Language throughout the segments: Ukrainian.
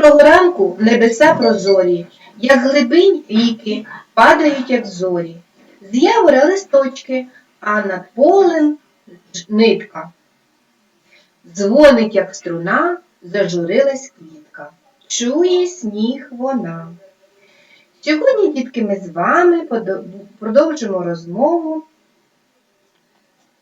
Доброго ранку небеса прозорі, як глибинь ріки, падають, як зорі. З явора листочки, а над полем нитка. Дзвонить, як струна, зажурилась квітка. Чує сніг вона. Сьогодні, дітки, ми з вами продовжимо розмову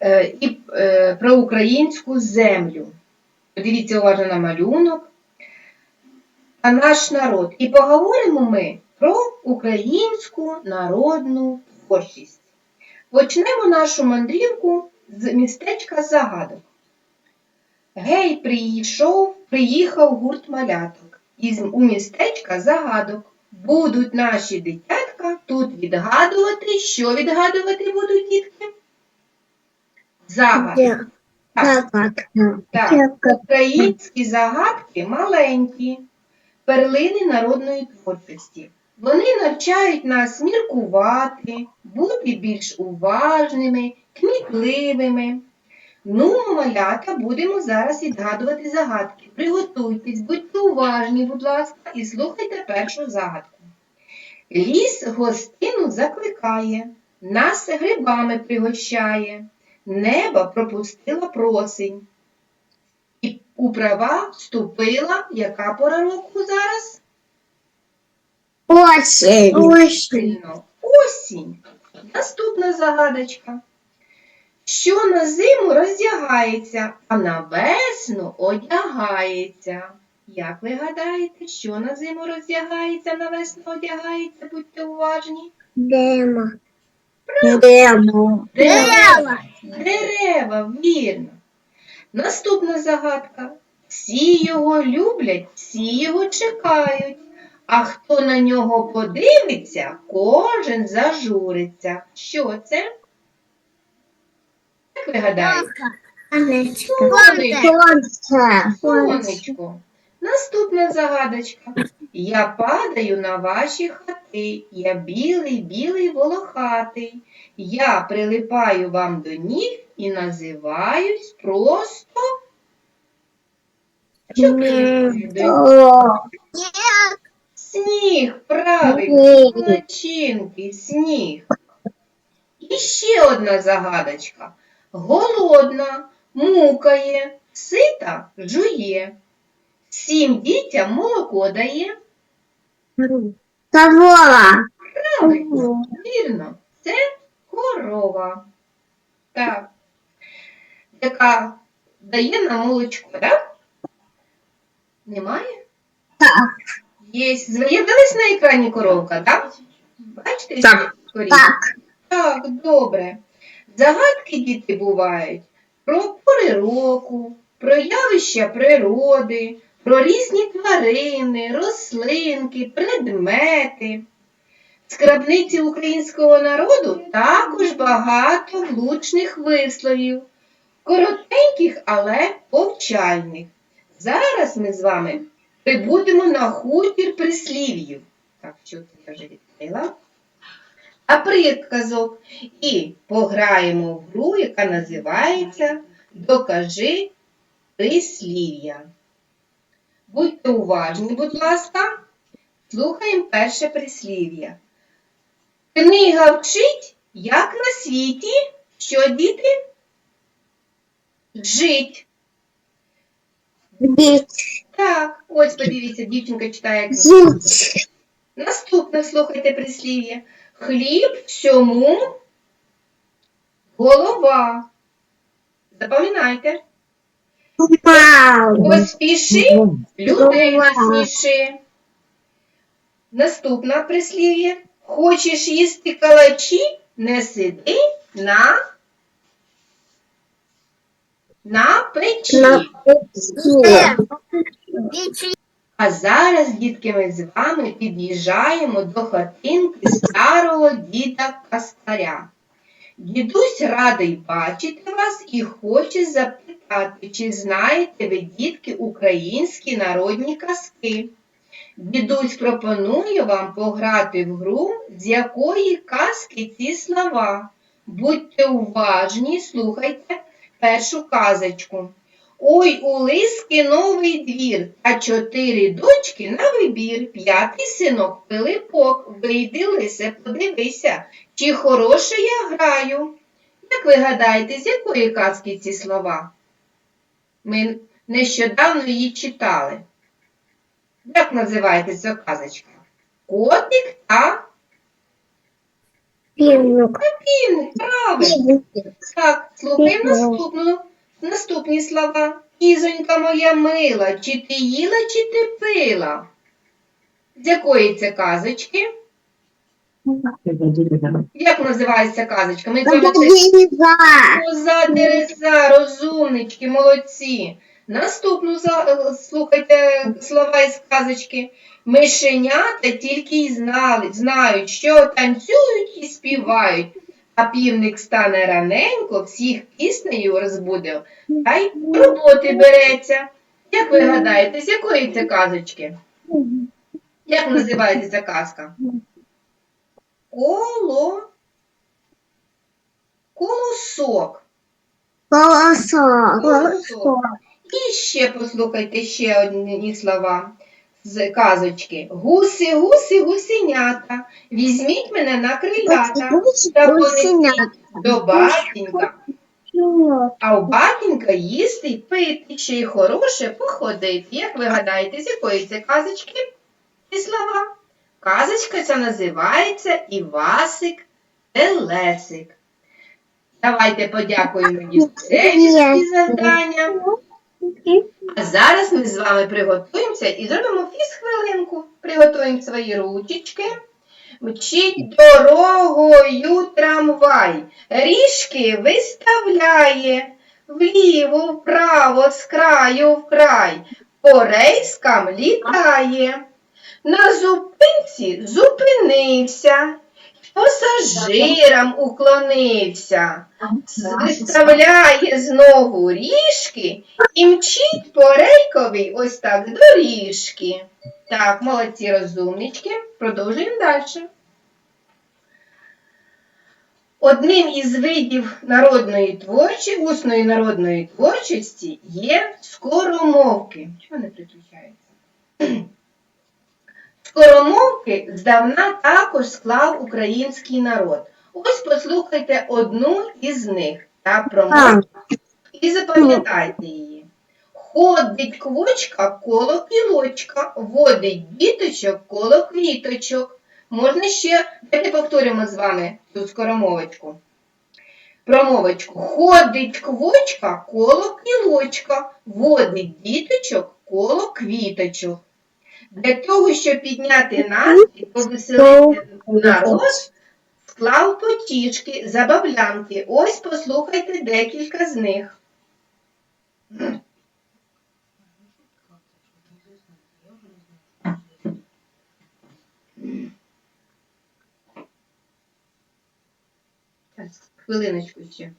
е, е, про українську землю. Подивіться уважно на малюнок. А наш народ. І поговоримо ми про українську народну творчість. Почнемо нашу мандрівку з містечка Загадок. Гей, прийшов, приїхав гурт маляток. Із у містечка Загадок. Будуть наші дитятка тут відгадувати. Що відгадувати будуть дітки? Загадки. Так, так. Українські загадки маленькі, перлини народної творчості. Вони навчають нас міркувати, бути більш уважними, кмітливими. Ну, малята, будемо зараз відгадувати загадки. Приготуйтесь, будьте уважні, будь ласка, і слухайте першу загадку. Ліс гостину закликає, нас грибами пригощає, небо пропустила просень. У права вступила яка пора року зараз? Осень. Правильно, Осінь. Наступна загадочка. Що на зиму роздягається, а на весну одягається. Як ви гадаєте, що на зиму роздягається, на весну одягається? Будьте уважні. Демо. Дерева. Дерева, вірно. Наступна загадка. Всі його люблять, всі його чекають. А хто на нього подивиться, кожен зажуриться. Що це? Як ви гадаєте? Сонечко. Сонечко. Наступна загадочка. Я падаю на ваші хати. Я білий, білий волохатий. Я прилипаю вам до ніг і називаюсь просто. Що прилипаю до ніг? Сніг, правильно, молодчинки, сніг. І ще одна загадочка. Голодна, мукає, сита жує. Всім дітям молоко дає. Корова. Правильно, вірно, це корова. Так. Яка дає нам молочко, так? Немає? Так. Є. З'явилась на екрані коровка, так? Бачите, Так. Так. Так, добре. Загадки діти бувають про пори року, про явища природи, про різні тварини, рослинки, предмети. Скрабниці українського народу також багато влучних висловів, коротеньких, але повчальних. Зараз ми з вами прибудемо на хутір прислів'їв. Так, що я вже відкрила? А приказок і пограємо в гру, яка називається Докажи прислів'я. Будьте уважні, будь ласка, слухаємо перше прислів'я. Книга вчить, як на світі, що діти? Жить. Так, ось подивіться, дівчинка читає книгу. Наступне слухайте прислів'я. Хліб всьому голова. Запам'ятайте. Поспіши, людей насміши. Наступне прислів'я. Хочеш їсти калачі, не сиди на, на печі. На печі. А зараз, дітки, ми з вами під'їжджаємо до хатинки старого діда Каскаря. Дідусь радий бачити вас і хоче запитати, чи знаєте ви, дітки, українські народні казки. Дідусь пропонує вам пограти в гру, з якої казки ці слова. Будьте уважні, слухайте першу казочку. Ой, у лиски новий двір, а чотири дочки на вибір. П'ятий синок Пилипок, вийди лисе, подивися, чи хороше я граю. Як ви гадаєте, з якої казки ці слова? Ми нещодавно її читали. Як називається ця казочка? Котик та Півник. півник. Правильно. Так, слухаємо наступну, наступні слова. Кізонька моя мила, чи ти їла, чи ти пила? З якої це казочки? Як називається казочка? Ми. Коза Дереза, розумнички, молодці. Наступну е, слухайте слова із казочки. Мишенята тільки й знали, знають, що танцюють і співають. А півник стане раненько, всіх піснею розбуде, та й роботи береться. Як ви гадаєте, з якої це казочки? Як називається ця казка? Коло. Колосок. Колосок. Колосок. І ще послухайте ще одні слова з казочки. Гуси, гуси, гусенята, візьміть мене на крилята та понесіть до батінька. А у батінька їсти й пити, ще й хороше походити. Як ви гадаєте, з якої це казочки? Ці слова? Казочка ця називається Івасик Телесик. Давайте подякуємо дітей за завдання. А зараз ми з вами приготуємося і зробимо фіз-хвилинку. Приготуємо свої ручечки. Мчить дорогою трамвай, ріжки виставляє, вліво, вправо, з краю в край, по рейскам літає. На зупинці зупинився, пасажирам уклонився, виставляє знову ріжки і мчить по рейковій ось так доріжки. Так, молодці розумнички. Продовжуємо далі. Одним із видів народної творчості, усної народної творчості є скоромовки. Чого не приключається? Скоромовки здавна також склав український народ. Ось послухайте одну із них та промовку і запам'ятайте її. Ходить квочка коло кілочка, водить діточок коло квіточок. Можна ще, давайте повторимо з вами цю скоромовочку. Промовочку. Ходить квочка коло кілочка, водить діточок коло квіточок. Для того, щоб підняти настрій, повеселити народ, склав потішки, забавлянки. Ось послухайте декілька з них. Хвилиночку ще.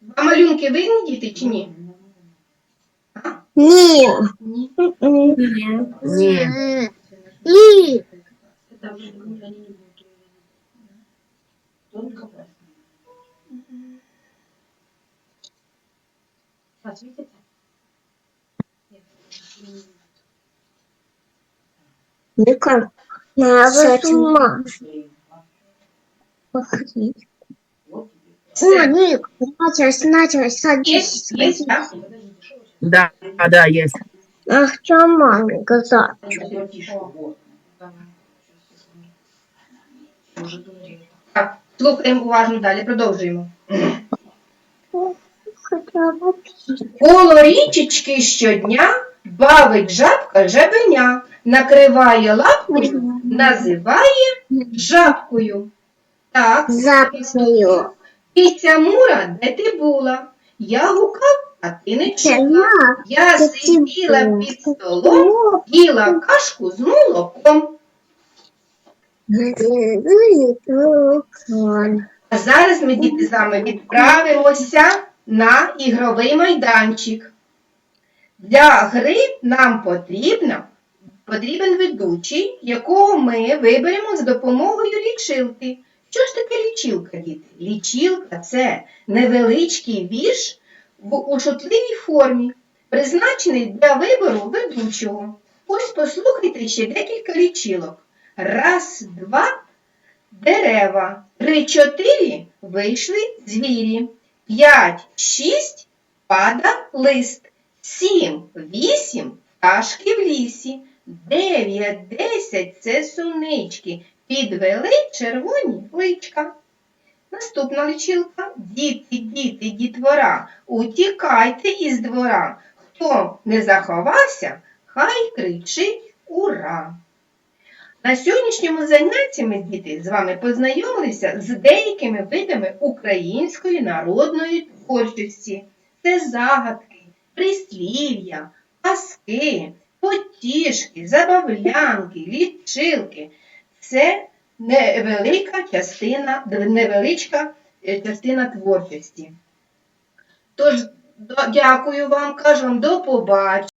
Два малюнки видні діти чи ні? Ні. Ні. Ні. Ні. Ума. Походить. О, Ник, началось, началось, садись, садись. Да, да, есть. Ах, что маленькая, да. Так, слухаємо уважно далі, продовжуємо. Коло річечки щодня бавить жабка жабеня, накриває лапкою, називає жабкою. Так, Запою. Киця Мура, де ти була? Я гукав, а ти не чула. Я сиділа під столом, їла кашку з молоком. А зараз ми діти з вами відправимося на ігровий майданчик. Для гри нам потрібно, потрібен ведучий, якого ми виберемо з допомогою лічилки. Що ж таке лічилка, діти? Лічилка це невеличкий вірш у шутливій формі, призначений для вибору ведучого. Ось послухайте ще декілька лічилок. Раз, два, дерева. Три, чотири вийшли звірі. П'ять, шість пада лист. Сім, вісім пташки в лісі. Дев'ять, десять це сунички. Підвели червоні личка. Наступна лічилка. Діти, діти, дітвора, утікайте із двора. Хто не заховався, хай кричить ура. На сьогоднішньому занятті ми, діти, з вами познайомилися з деякими видами української народної творчості. Це загадки, прислів'я, казки, потішки, забавлянки, лічилки. Це невелика частина, невеличка е, частина творчості. Тож, дякую вам, кажу вам до побачення.